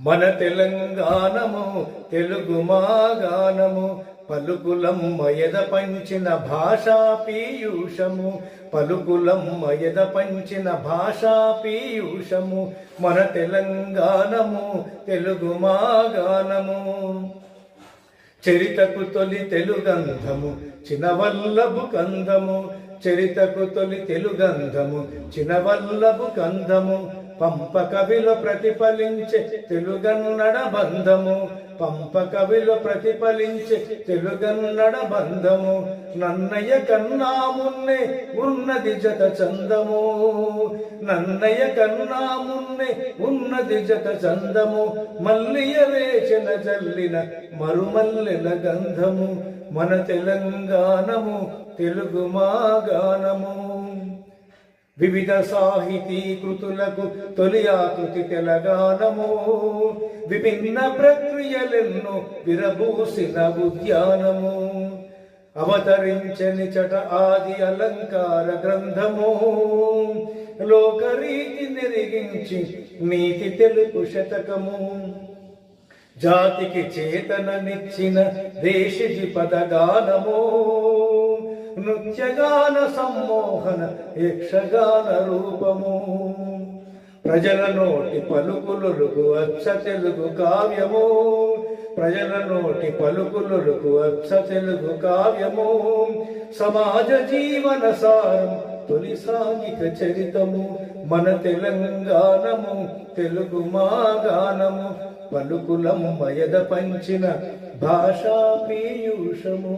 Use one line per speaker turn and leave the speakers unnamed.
మన తెలంగాణము తెలుగు మాగానము పలుకులమ్మ ఎద పంచిన భాషా పీయూషము పలుకులమ్మ ఎద పంచిన భాషా పీయూషము మన తెలంగాణము తెలుగు మాగానము. చరితకు తొలి తెలుగంధము చినవల్లభు కందము చరితకు తొలి తెలుగంధము చినవల్లభు కందము పంప కవిలో ప్రతిఫలించే తెలుగన్నడ బంధము పంప కవిలో ప్రతిఫలించే తెలుగన్నడ బంధము నన్నయ్య కన్నా మున్నే ఉన్నది జత చందము. నన్నయ్య కన్నా మున్నే ఉన్నది జత చందము. మల్లియ రేచన జల్లిన మరుమల్లెల గంధము. మన తెలంగాణము తెలుగు మా గానము వివిధ సాహితీ కృతులకు తొలి ఆకృతి తెలంగాణము విభిన్న ప్రక్రియలెన్నో విరబూసిన ఉద్యానము. అవతరించని చట ఆది అలంకార గ్రంథము. లోకరీతి నిరిగించి నీతి తెలుపు శతకము. జాతికి చేతననిచ్చిన దేశజి పదగానము. నృత్యగాన సమ్మోహన యక్షగాన రూపము. ప్రజల నోటి పలుకులుకు అచ్చ తెలుగు కావ్యము. ప్రజల నోటి పలుకులుకు అచ్చ తెలుగు కావ్యము. సమాజ జీవన సారం తొలి సాంఘిక చరితము. మన తెలంగాణము తెలుగు మా గానము పలుకులము మయద పంచిన భాషా పీయూషము.